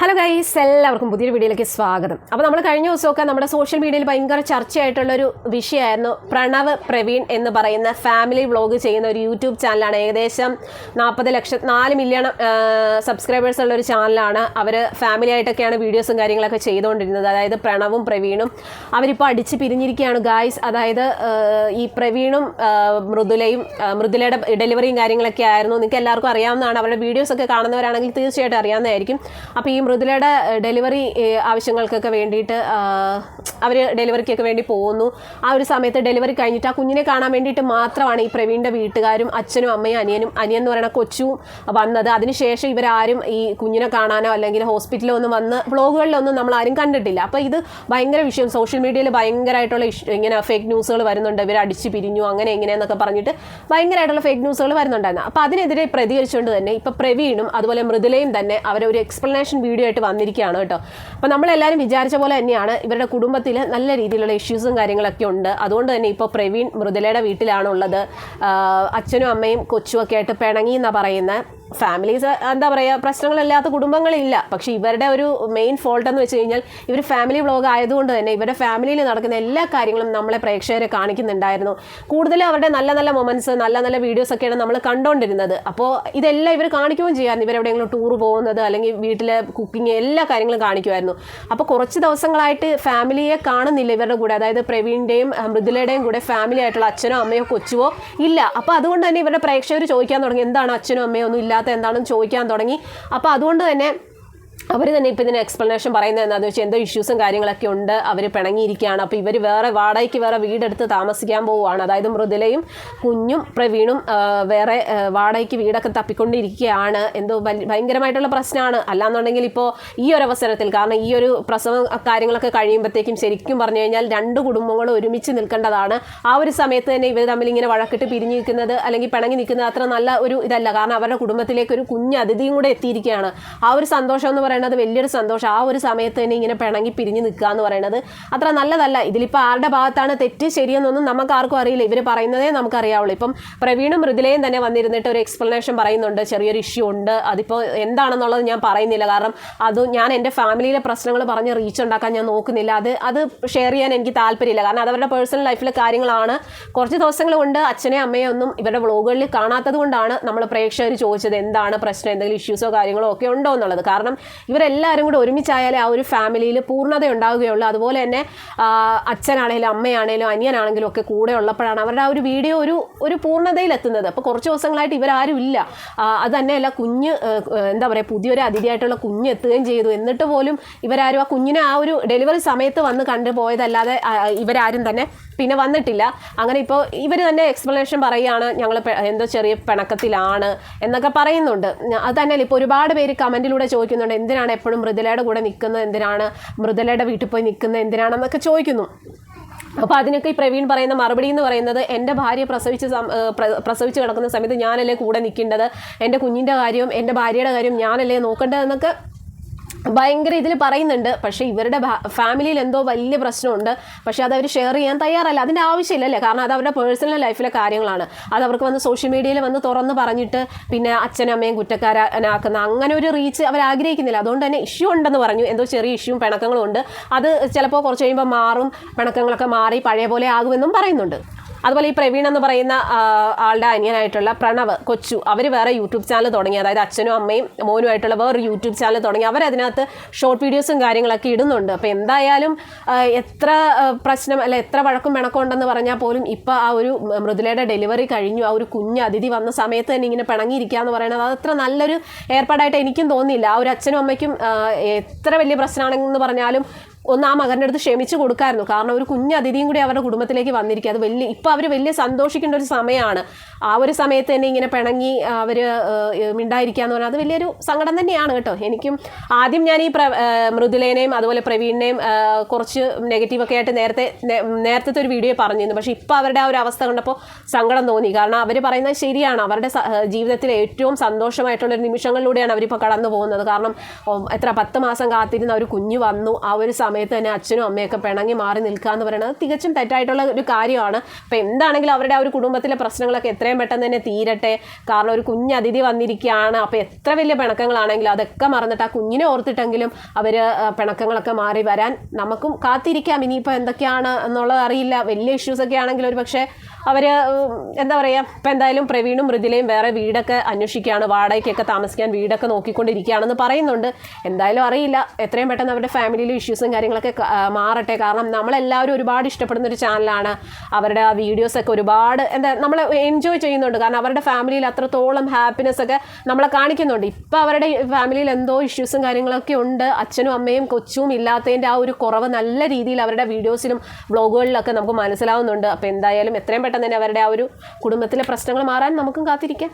Hello guys എല്ലാവർക്കും പുതിയൊരു വീഡിയോയിലേക്ക് സ്വാഗതം. അപ്പോൾ നമ്മൾ കഴിഞ്ഞ ദിവസമൊക്കെ നമ്മുടെ സോഷ്യൽ മീഡിയയിൽ ഭയങ്കര ചർച്ചയായിട്ടുള്ളൊരു വിഷയമായിരുന്നു. പ്രണവ് പ്രവീൺ എന്ന് പറയുന്ന ഫാമിലി വ്ളോഗ് ചെയ്യുന്ന ഒരു യൂട്യൂബ് ചാനലാണ്. ഏകദേശം നാൽപ്പത് ലക്ഷം നാല് മില്യൺ സബ്സ്ക്രൈബേഴ്സ് ഉള്ള ഒരു ചാനലാണ് അവർ ഫാമിലി ആയിട്ടൊക്കെയാണ് വീഡിയോസും കാര്യങ്ങളൊക്കെ ചെയ്തുകൊണ്ടിരുന്നത്. അതായത് പ്രണവും പ്രവീണും അവരിപ്പോൾ അടിച്ച് പിരിഞ്ഞിരിക്കുകയാണ്. ഗായ്സ് അതായത് ഈ പ്രവീണും മൃദുലയും മൃദുലയുടെ ഡെലിവറിയും കാര്യങ്ങളൊക്കെ ആയിരുന്നു. നിങ്ങൾക്ക് എല്ലാവർക്കും അറിയാവുന്നതാണ്. അവരുടെ വീഡിയോസൊക്കെ കാണുന്നവരാണെങ്കിൽ തീർച്ചയായിട്ടും അറിയാവുന്നതായിരിക്കും. അപ്പോൾ ഈ മൃദുലയുടെ ഡെലിവറി ആവശ്യങ്ങൾക്കൊക്കെ വേണ്ടിയിട്ട് അവർ ഡെലിവറിക്കൊക്കെ വേണ്ടി പോകുന്നു. ആ ഒരു സമയത്ത് ഡെലിവറി കഴിഞ്ഞിട്ട് ആ കുഞ്ഞിനെ കാണാൻ വേണ്ടിയിട്ട് മാത്രമാണ് ഈ പ്രവീണിന്റെ വീട്ടുകാരും അച്ഛനും അമ്മയും അനിയനും അനിയൻ എന്ന് പറയുന്ന കൊച്ചും വന്നത്. അതിനുശേഷം ഇവരാരും ഈ കുഞ്ഞിനെ കാണാനോ അല്ലെങ്കിൽ ഹോസ്പിറ്റലിലോ ഒന്നും വന്ന് വ്ളോഗുകളിലൊന്നും നമ്മൾ ആരും കണ്ടിട്ടില്ല. അപ്പോൾ ഇത് ഭയങ്കര വിഷയം. സോഷ്യൽ മീഡിയയിൽ ഭയങ്കരമായിട്ടുള്ള ഇഷ്യൂ ഇങ്ങനെ ഫേക്ക് ന്യൂസുകൾ വരുന്നുണ്ട്. ഇവർ അടിച്ച് പിരിഞ്ഞു അങ്ങനെ എങ്ങനെയെന്നൊക്കെ പറഞ്ഞിട്ട് ഭയങ്കരമായിട്ടുള്ള ഫേക്ക് ന്യൂസുകൾ വരുന്നുണ്ടായിരുന്നു. അപ്പോൾ അതിനെതിരെ പ്രതികരിച്ചുകൊണ്ട് തന്നെ ഇപ്പോൾ പ്രവീണും അതുപോലെ മൃദുലയും തന്നെ അവരൊരു എക്സ്പ്ലനേഷൻ വീഡിയോ ആയിട്ട് വന്നിരിക്കുകയാണ് കേട്ടോ. അപ്പോൾ നമ്മളെല്ലാവരും വിചാരിച്ച പോലെ തന്നെയാണ് ഇവരുടെ കുടുംബത്തിൽ നല്ല രീതിയിലുള്ള ഇഷ്യൂസും കാര്യങ്ങളൊക്കെ ഉണ്ട്. അതുകൊണ്ട് തന്നെ ഇപ്പോൾ പ്രവീൺ മൃദുലയുടെ വീട്ടിലാണുള്ളത്. അച്ഛനും അമ്മയും കൊച്ചുമൊക്കെ ആയിട്ട് പിണങ്ങി എന്നാണ് പറയുന്നത് ഫാമിലീസ് എന്താ പറയുക പ്രശ്നങ്ങളില്ലാത്ത കുടുംബങ്ങളില്ല. പക്ഷെ ഇവരുടെ ഒരു മെയിൻ ഫോൾട്ട് എന്ന് വെച്ച് കഴിഞ്ഞാൽ ഇവർ ഫാമിലി വ്ളോഗ് ആയതുകൊണ്ട് തന്നെ ഇവരുടെ ഫാമിലിയിൽ നടക്കുന്ന എല്ലാ കാര്യങ്ങളും നമ്മളെ പ്രേക്ഷകരെ കാണിക്കുന്നുണ്ടായിരുന്നു. കൂടുതലും അവരുടെ നല്ല നല്ല മൊമെന്റ്സ് നല്ല നല്ല വീഡിയോസ് ഒക്കെയാണ് നമ്മൾ കണ്ടുകൊണ്ടിരുന്നത് അപ്പോൾ ഇതെല്ലാം ഇവർ കാണിക്കുകയും ചെയ്യാമായിരുന്നു ഇവരെവിടെയെങ്കിലും ടൂർ പോകുന്നത് അല്ലെങ്കിൽ വീട്ടിലെ കുക്കിംഗ് എല്ലാ കാര്യങ്ങളും കാണിക്കുമായിരുന്നു. അപ്പോൾ കുറച്ച് ദിവസങ്ങളായിട്ട് ഫാമിലിയെ കാണുന്നില്ല ഇവരുടെ കൂടെ. അതായത് പ്രവീണിന്റെയും മൃദുലയുടെയും കൂടെ ഫാമിലി ആയിട്ടുള്ള അച്ഛനോ അമ്മയോ കൊച്ചുവോ ഇല്ല. അപ്പോൾ അതുകൊണ്ട് തന്നെ ഇവരുടെ പ്രേക്ഷകർ ചോദിക്കാൻ തുടങ്ങി. എന്താണ് അച്ഛനോ അമ്മയോ ഒന്നും ഇല്ലാത്ത എന്താണെന്ന് ചോദിക്കാൻ തുടങ്ങി. അപ്പോൾ അതുകൊണ്ട് തന്നെ അവർ തന്നെ ഇപ്പം ഇതിന് എക്സ്പ്ലനേഷൻ പറയുന്നത് എന്താണെന്ന് വെച്ചാൽ എന്തോ ഇഷ്യൂസും കാര്യങ്ങളൊക്കെ ഉണ്ട്. അവർ പിണങ്ങിയിരിക്കുകയാണ്. അപ്പോൾ ഇവർ വേറെ വാടകയ്ക്ക് വേറെ വീടെടുത്ത് താമസിക്കാൻ പോവുകയാണ്. അതായത് മൃദുലയും കുഞ്ഞും പ്രവീണും വേറെ വാടകയ്ക്ക് വീടൊക്കെ തപ്പിക്കൊണ്ടിരിക്കുകയാണ്. എന്തോ ഭയങ്കരമായിട്ടുള്ള പ്രശ്നമാണ്. അല്ലാന്നുണ്ടെങ്കിൽ ഇപ്പോൾ ഈ ഒരു അവസരത്തിൽ കാരണം ഈ ഒരു പ്രസവം കാര്യങ്ങളൊക്കെ കഴിയുമ്പോഴത്തേക്കും ശരിക്കും പറഞ്ഞു കഴിഞ്ഞാൽ രണ്ട് കുടുംബങ്ങളും ഒരുമിച്ച് നിൽക്കേണ്ടതാണ്. ആ ഒരു സമയത്ത് തന്നെ ഇവർ തമ്മിൽ ഇങ്ങനെ വഴക്കിട്ട് പിരിഞ്ഞു നിൽക്കുന്നത് അല്ലെങ്കിൽ പിണങ്ങി നിൽക്കുന്നത് അത്ര നല്ല ഒരു ഇതല്ല. കാരണം അവരുടെ കുടുംബത്തിലേക്ക് ഒരു കുഞ്ഞ് അതിഥിയും കൂടെ എത്തിയിരിക്കുകയാണ്. ആ ഒരു സന്തോഷം എന്ന് പറയുന്നത് വലിയൊരു സന്തോഷം. ആ ഒരു സമയത്ത് തന്നെ ഇങ്ങനെ പിണങ്ങി പിരിഞ്ഞ് നിൽക്കുക എന്ന് പറയുന്നത് അത്ര നല്ലതല്ല. ഇതിലിപ്പോൾ ആരുടെ ഭാഗത്താണ് തെറ്റ് ശരിയെന്നൊന്നും നമുക്ക് ആർക്കും അറിയില്ല. ഇവർ പറയുന്നതേ നമുക്കറിയാവുള്ളൂ. ഇപ്പം പ്രവീണും മൃദുലയും തന്നെ വന്നിരുന്നിട്ട് ഒരു എക്സ്പ്ലനേഷൻ പറയുന്നുണ്ട്. ചെറിയൊരു ഇഷ്യൂ ഉണ്ട്. അതിപ്പോൾ എന്താണെന്നുള്ളത് ഞാൻ പറയുന്നില്ല. കാരണം അത് ഞാൻ എന്റെ ഫാമിലിയിലെ പ്രശ്നങ്ങൾ പറഞ്ഞ് റീച്ച് ഉണ്ടാക്കാൻ ഞാൻ നോക്കുന്നില്ല. അത് അത് ഷെയർ ചെയ്യാൻ എനിക്ക് താല്പര്യമില്ല. കാരണം അത് അവരുടെ പേഴ്സണൽ ലൈഫിലെ കാര്യങ്ങളാണ്. കുറച്ച് ദിവസങ്ങൾ കൊണ്ട് അച്ഛനെയും അമ്മയെ ഒന്നും ഇവരുടെ വ്ളോഗുകളിൽ കാണാത്തത് കൊണ്ടാണ് നമ്മൾ പ്രേക്ഷകർ ചോദിച്ചത് എന്താണ് പ്രശ്നം? എന്തെങ്കിലും ഇഷ്യൂസോ കാര്യങ്ങളോ ഒക്കെ ഉണ്ടോ എന്നുള്ളത്. കാരണം ഇവരെല്ലാവരും കൂടെ ഒരുമിച്ചായാലേ ആ ഒരു ഫാമിലിയിൽ പൂർണത ഉണ്ടാവുകയുള്ളൂ അതുപോലെ തന്നെ അച്ഛനാണെങ്കിലും അമ്മയാണെങ്കിലും അനിയനാണെങ്കിലും ഒക്കെ കൂടെ ഉള്ളപ്പോഴാണ് അവരുടെ ആ ഒരു വീഡിയോ ഒരു ഒരു പൂർണതയിലെത്തുന്നത്. അപ്പോൾ കുറച്ച് ദിവസങ്ങളായിട്ട് ഇവരാരും ഇല്ല. അത് തന്നെയല്ല കുഞ്ഞ് എന്താ പറയുക പുതിയൊരു അതിഥിയായിട്ടുള്ള കുഞ്ഞ് എത്തുകയും ചെയ്തു. എന്നിട്ട് പോലും ഇവരാരും ആ കുഞ്ഞിനെ ആ ഒരു ഡെലിവറി സമയത്ത് വന്ന് കണ്ടു പോയതല്ലാതെ ഇവരാരും തന്നെ പിന്നെ വന്നിട്ടില്ല. അങ്ങനെ ഇപ്പോൾ ഇവർ തന്നെ എക്സ്പ്ലനേഷൻ പറയുകയാണ് ഞങ്ങൾ എന്തോ ചെറിയ പിണക്കത്തിലാണ് എന്നൊക്കെ പറയുന്നുണ്ട്. അത് തന്നെയല്ല ഇപ്പോൾ ഒരുപാട് പേര് കമന്റിലൂടെ ചോദിക്കുന്നുണ്ട് എന്തിനാണ് എപ്പോഴും മൃദുലയുടെ കൂടെ നിൽക്കുന്നത്? എന്തിനാണ് മൃദുലയുടെ വീട്ടിൽ പോയി നിൽക്കുന്നത്? എന്തിനാണെന്നൊക്കെ ചോദിക്കുന്നു. അപ്പോൾ അതിനൊക്കെ ഈ പ്രവീൺ പറയുന്ന മറുപടി എന്ന് പറയുന്നത് എന്റെ ഭാര്യ പ്രസവിച്ച് പ്രസവിച്ച് കിടക്കുന്ന സമയത്ത് ഞാനല്ലേ കൂടെ നിൽക്കേണ്ടത്? എന്റെ കുഞ്ഞിന്റെ കാര്യവും എന്റെ ഭാര്യയുടെ കാര്യവും ഞാനല്ലേ നോക്കേണ്ടതെന്നൊക്കെ ഭയങ്കര ഇതിൽ പറയുന്നുണ്ട് പക്ഷേ ഇവരുടെ ഫാമിലിയിൽ എന്തോ വലിയ പ്രശ്നമുണ്ട്. പക്ഷേ അത് അവർ ഷെയർ ചെയ്യാൻ തയ്യാറല്ല. അതിന്റെ ആവശ്യമില്ലല്ലേ? കാരണം അത് അവരുടെ പേഴ്സണൽ ലൈഫിലെ കാര്യങ്ങളാണ്. അത് അവർക്ക് വന്ന് സോഷ്യൽ മീഡിയയിൽ വന്ന് തുറന്ന് പറഞ്ഞിട്ട് പിന്നെ അച്ഛനും അമ്മയും കുറ്റക്കാരനാക്കുന്ന അങ്ങനെ ഒരു റീച്ച് അവർ ആഗ്രഹിക്കുന്നില്ല. അതുകൊണ്ട് തന്നെ ഇഷ്യൂ ഉണ്ടെന്ന് പറഞ്ഞു. എന്തോ ചെറിയ ഇഷ്യൂവും പിണക്കങ്ങളും ഉണ്ട്. അത് ചിലപ്പോൾ കുറച്ച് കഴിയുമ്പോൾ മാറും. പിണക്കങ്ങളൊക്കെ മാറി പഴയ പോലെ ആകുമെന്നും പറയുന്നുണ്ട്. അതുപോലെ ഈ പ്രവീൺ എന്ന് പറയുന്ന ആളുടെ അനിയനായിട്ടുള്ള പ്രണവ് കൊച്ചു അവർ വേറെ യൂട്യൂബ് ചാനൽ തുടങ്ങി. അതായത് അച്ഛനും അമ്മയും മോനുമായിട്ടുള്ള വേറൊരു യൂട്യൂബ് ചാനൽ തുടങ്ങി. അവരതിനകത്ത് ഷോർട്ട് വീഡിയോസും കാര്യങ്ങളൊക്കെ ഇടുന്നുണ്ട്. അപ്പോൾ എന്തായാലും എത്ര പ്രശ്നം അല്ല എത്ര വഴക്കും പിണക്കം ഉണ്ടെന്ന് പറഞ്ഞാൽ പോലും ഇപ്പോൾ ആ ഒരു മൃദുലയുടെ ഡെലിവറി കഴിഞ്ഞു. ആ ഒരു കുഞ്ഞ് അതിഥി വന്ന സമയത്ത് തന്നെ ഇങ്ങനെ പിണങ്ങിയിരിക്കുക എന്ന് പറയുന്നത് അത് അത്ര നല്ലൊരു ഏർപ്പാടായിട്ട് എനിക്കും തോന്നിയില്ല. ആ ഒരു അച്ഛനും അമ്മയ്ക്കും എത്ര വലിയ പ്രശ്നമാണെന്ന് പറഞ്ഞാലും ഒന്ന് ആ മകന്റെ അടുത്ത് ക്ഷമിച്ചു കൊടുക്കായിരുന്നു. കാരണം ഒരു കുഞ്ഞ് അതിഥിയും കൂടി അവരുടെ കുടുംബത്തിലേക്ക് വന്നിരിക്കുക. അത് വലിയ ഇപ്പോൾ അവർ വലിയ സന്തോഷിക്കേണ്ട ഒരു സമയമാണ്. ആ ഒരു സമയത്ത് തന്നെ ഇങ്ങനെ പിണങ്ങി അവർ മിണ്ടായിരിക്കുക എന്ന് പറഞ്ഞാൽ അത് വലിയൊരു സങ്കടം തന്നെയാണ് കേട്ടോ. എനിക്കും ആദ്യം ഞാൻ ഈ പ്ര മൃദുലേനെയും അതുപോലെ പ്രവീണിനെയും കുറച്ച് നെഗറ്റീവൊക്കെ ആയിട്ട് നേരത്തെ നേരത്തെ ഒരു വീഡിയോ പറഞ്ഞിരുന്നു. പക്ഷേ ഇപ്പോൾ അവരുടെ ആ ഒരു അവസ്ഥ കണ്ടപ്പോൾ സങ്കടം തോന്നി. കാരണം അവർ പറയുന്നത് ശരിയാണ്. അവരുടെ ജീവിതത്തിലെ ഏറ്റവും സന്തോഷമായിട്ടുള്ള ഒരു നിമിഷങ്ങളിലൂടെയാണ് അവരിപ്പോൾ കടന്നു പോകുന്നത് കാരണം എത്ര പത്ത് മാസം കാത്തിരുന്ന ഒരു കുഞ്ഞ് വന്നു. ആ ഒരു സമയത്ത് സമയത്ത് തന്നെ അച്ഛനും അമ്മയൊക്കെ പിണങ്ങി മാറി നിൽക്കുക എന്ന് പറയുന്നത് തികച്ചും തെറ്റായിട്ടുള്ള ഒരു കാര്യമാണ്. അപ്പോൾ എന്താണെങ്കിലും അവരുടെ ആ ഒരു കുടുംബത്തിലെ പ്രശ്നങ്ങളൊക്കെ എത്രയും പെട്ടെന്ന് തന്നെ തീരട്ടെ. കാരണം ഒരു കുഞ്ഞ് അതിഥി വന്നിരിക്കുകയാണ്. അപ്പോൾ എത്ര വലിയ പിണക്കങ്ങളാണെങ്കിലും അതൊക്കെ മറന്നിട്ട് ആ കുഞ്ഞിനെ ഓർത്തിട്ടെങ്കിലും അവർ പിണക്കങ്ങളൊക്കെ മാറി വരാൻ നമുക്കും കാത്തിരിക്കാം. ഇനിയിപ്പോൾ എന്തൊക്കെയാണ് എന്നുള്ളത് അറിയില്ല. വലിയ ഇഷ്യൂസൊക്കെ ആണെങ്കിൽ ഒരു പക്ഷേ അവർ എന്താ പറയുക ഇപ്പം എന്തായാലും പ്രവീണും മൃദുലയും വേറെ വീടൊക്കെ അന്വേഷിക്കുകയാണ്. വാടകയ്ക്കൊക്കെ താമസിക്കാൻ വീടൊക്കെ നോക്കിക്കൊണ്ടിരിക്കുകയാണെന്ന് പറയുന്നുണ്ട്. എന്തായാലും അറിയില്ല. എത്രയും പെട്ടെന്ന് അവരുടെ ഫാമിലിയിലെ ഇഷ്യൂസും കാര്യങ്ങളൊക്കെ മാറട്ടെ. കാരണം നമ്മളെല്ലാവരും ഒരുപാട് ഇഷ്ടപ്പെടുന്ന ഒരു ചാനലാണ് അവരുടെ ആ വീഡിയോസൊക്കെ ഒരുപാട് എന്താ നമ്മൾ എൻജോയ് ചെയ്യുന്നുണ്ട്. കാരണം അവരുടെ ഫാമിലിയിൽ അത്രത്തോളം ഹാപ്പിനെസ് ഒക്കെ നമ്മളെ കാണിക്കുന്നുണ്ട്. ഇപ്പം അവരുടെ ഫാമിലിയിൽ എന്തോ ഇഷ്യൂസും കാര്യങ്ങളൊക്കെ ഉണ്ട്. അച്ഛനും അമ്മയും കൊച്ചും ഇല്ലാത്തതിന്റെ ആ ഒരു കുറവ് നല്ല രീതിയിൽ അവരുടെ വീഡിയോസിലും വ്ളോഗുകളിലൊക്കെ നമുക്ക് മനസ്സിലാവുന്നുണ്ട്. അപ്പോൾ എന്തായാലും എത്രയും പെട്ടെന്ന് തന്നെ അവരുടെ ആ ഒരു കുടുംബത്തിലെ പ്രശ്നങ്ങൾ മാറാൻ നമുക്കും കാത്തിരിക്കാം.